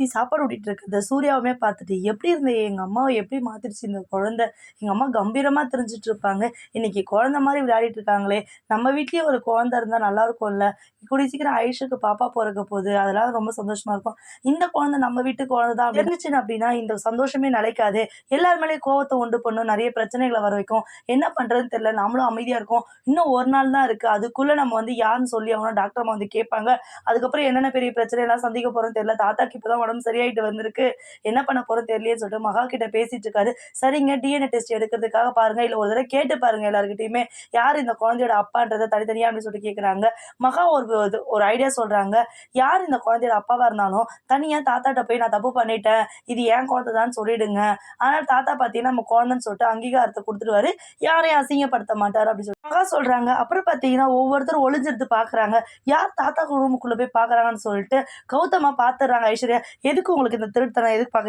லக்ஷ்மி சாப்பாடு ஊட்டிட்டு இருக்கிறத சூர்யாவுமே பார்த்துட்டு எப்படி இருந்த எங்கள் அம்மாவை எப்படி மாத்திருச்சு இந்த குழந்தை? எங்கள் அம்மா கம்பீரமாக தெரிஞ்சிட்டு இருப்பாங்க. இன்னைக்கு குழந்தை மாதிரி விளையாடிட்டு இருக்காங்களே. நம்ம வீட்லேயே ஒரு குழந்தை இருந்தால் நல்லா இருக்கும்ல. கூடிய சீக்கிரம் ஐஷுக்கு பாப்பா பிறக்க போகுது. அதெல்லாம் ரொம்ப சந்தோஷமா இருக்கும். இந்த குழந்தை நம்ம வீட்டு குழந்தை தான். இருந்துச்சுன்னு அப்படின்னா இந்த சந்தோஷமே நிலைக்காது. எல்லார் மேலேயும் கோவத்தை உண்டு பண்ணும். நிறைய பிரச்சனைகளை வர வைக்கும். என்ன பண்ணுறதுன்னு தெரியல. நாமளும் அமைதியாக இருக்கும். இன்னும் ஒரு நாள் தான் இருக்குது அதுக்குள்ளே நம்ம வந்து யாருன்னு சொல்லி அவங்க டாக்டர் அம்மா வந்து கேட்பாங்க. அதுக்கப்புறம் என்னென்ன பெரிய பிரச்சனை எல்லாம் சந்திக்க போறோம்னு தெரியல. தாத்தாக்கு இப்போ தான் உடம்பு சரியாயிட்டு வந்திருக்கு. என்ன பண்ண போகிறோம் தெரியலையேன்னு சொல்லிட்டு மகா கிட்ட பேசிட்டு இருக்காரு. சரிங்க டிஎன்ஏ டெஸ்ட் எடுக்கிறதுக்காக பாருங்க. இல்லை ஒரு தடவை கேட்டு பாருங்க எல்லாருக்கிட்டையுமே யார் இந்த குழந்தையோட அப்பான்றத தனித்தனியாக அப்படின்னு சொல்லிட்டு கேட்குறாங்க மகா ஒரு ஒரு ஐடியா சொல்கிறாங்க யார் இந்த குழந்தையோட அப்பாவாக இருந்தாலும் தனியாக தாத்தாட்ட போய் நான் தப்பு பண்ணிட்டேன். இது ஏன் குழந்தை தான் சொல்லிடுங்க. ஆனால் தாத்தா பார்த்தீங்கன்னா நம்ம குழந்தைன்னு சொல்லிட்டு அங்கீகாரத்தை கொடுத்துருவாரு யாரையும் அசிங்கப்படுத்த மாட்டார் அப்படின்னு சொல்லி மகா சொல்கிறாங்க அப்புறம் பார்த்தீங்கன்னா ஒவ்வொருத்தரும் ஒளிஞ்சிருந்து பார்க்குறாங்க யார் தாத்தா ரூமுக்குள்ளே போய் பார்க்குறாங்கன்னு சொல்லிட்டு கௌதமா பார்த்துடுறாங்க ஐஸ்வர்யா. எதுக்கு உங்களுக்கு இந்த திருட்டுத்தனம்? எதுக்கு பார்க்குறீங்க